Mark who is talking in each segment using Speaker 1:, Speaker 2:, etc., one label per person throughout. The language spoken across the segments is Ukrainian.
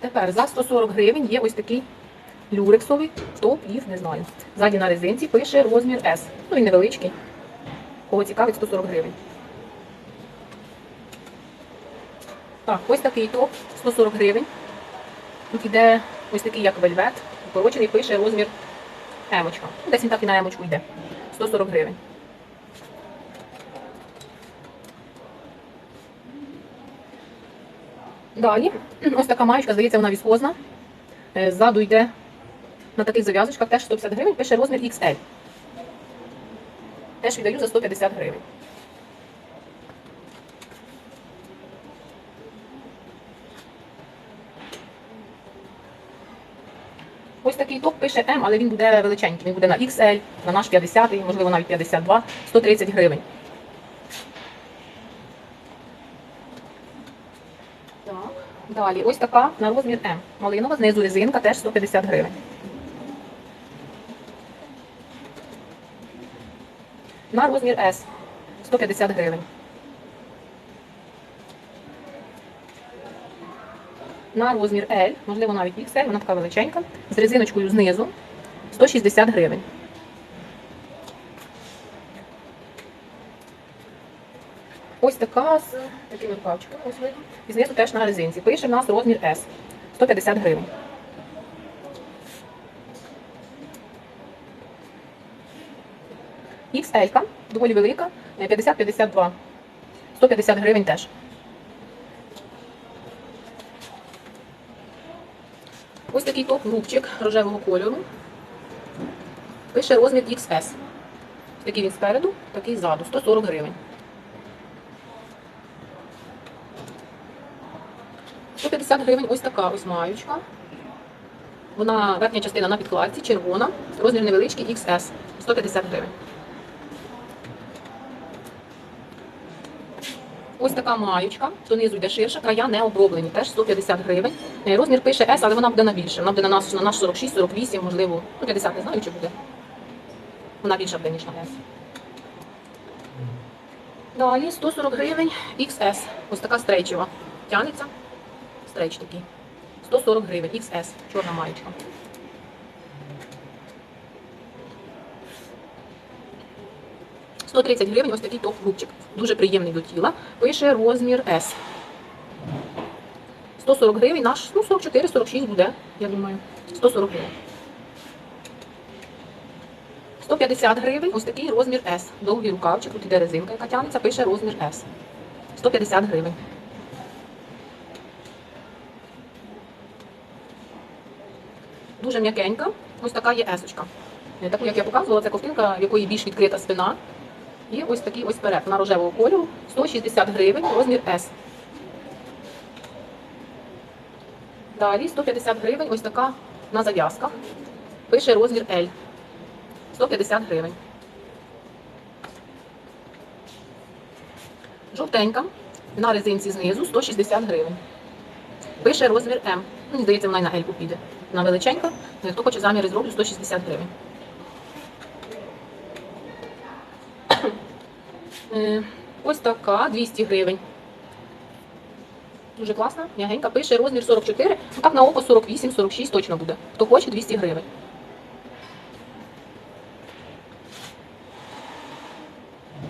Speaker 1: Тепер за 140 гривень є ось такий люрексовий, хто їх не знаю. Ззаді на резинці пише розмір S. Ну він невеличкий. Кого цікавить 140 гривень. Так, ось такий топ 140 гривень. Тут іде ось такий як вельвет. Укорочений пише розмір емочка. Ну, Десь він так і на емочку йде. 140 гривень. Далі, ось така маєчка, здається, вона віскозна. Е, Ззаду йде на таких зав'язочках, теж 150 гривень, пише розмір XL. Теж віддаю за 150 гривень. Ось такий топ пише М, але він буде величенький. Він буде на XL, на наш 50, можливо, навіть 52, 130 гривень. Так. Далі, ось така на розмір М. Малинова, знизу резинка, теж 150 гривень. На розмір S 150 гривень. На розмір L, можливо, навіть XL, вона така величенька, з резиночкою знизу 160 гривень. Ось така з такими рукавчиками, ось видно. І знизу теж на резинці. Пише в нас розмір S 150 гривень. XL, доволі велика, е, 50-52. 150 гривень теж. Ось такий топ-рубчик рожевого кольору. Пише розмір XS. Такий він спереду, такий ззаду. 140 гривень. 150 гривень ось така ось маючка. Вона верхня частина на підкладці, червона, розмір невеличкий XS. 150 гривень. Ось така маючка, донизу йде ширша, края не оброблені, теж 150 гривень. Е, Розмір пише S, але вона буде на більше. Вона буде на нас на наш 46, 48, можливо, ну 50, не знаю, чи буде. Вона більша буде, ніж на S. Далі 140 гривень XS. Ось така стрейчева. Тянеться. Стрейч такий. 140 гривень XS. Чорна маєчка. – 130 гривень ось такий топ-рубчик. Дуже приємний до тіла. Пише розмір S. 140 гривень, наш, ну 44-46 буде, я думаю. 140 гривень. 150 гривень, ось такий розмір S. Довгий рукавчик, тут іде резинка, яка тягнеться, пише розмір S. 150 гривень. Дуже м'якенька. Ось така є есочка. Е, Таку, як я показувала, це ковтинка, в якої більш відкрита спина. І ось такий ось перед на рожевого кольору. 160 гривень, розмір S. Далі 150 гривень, ось така на зав'язках. Пише розмір L. 150 гривень. Жовтенька. На резинці знизу 160 гривень. Пише розмір М. Мені здається, вона й на L піде. Вона величенька. Хто хоче заміри зроблю 160 гривень. Е, Ось така 200 гривень. Дуже класна, м'ягенька. Пише розмір 44. Ну так на око 48-46 точно буде. Хто хоче 200 гривень.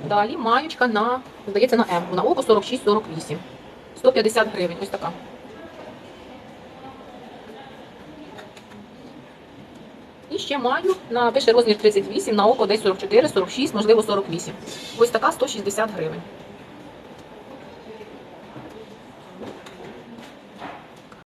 Speaker 1: Далі маючка на, здається, на М. На око 46-48. 150 гривень. Ось така. І ще маю на пише розмір 38, на око десь 44, 46, можливо 48. Ось така 160 гривень.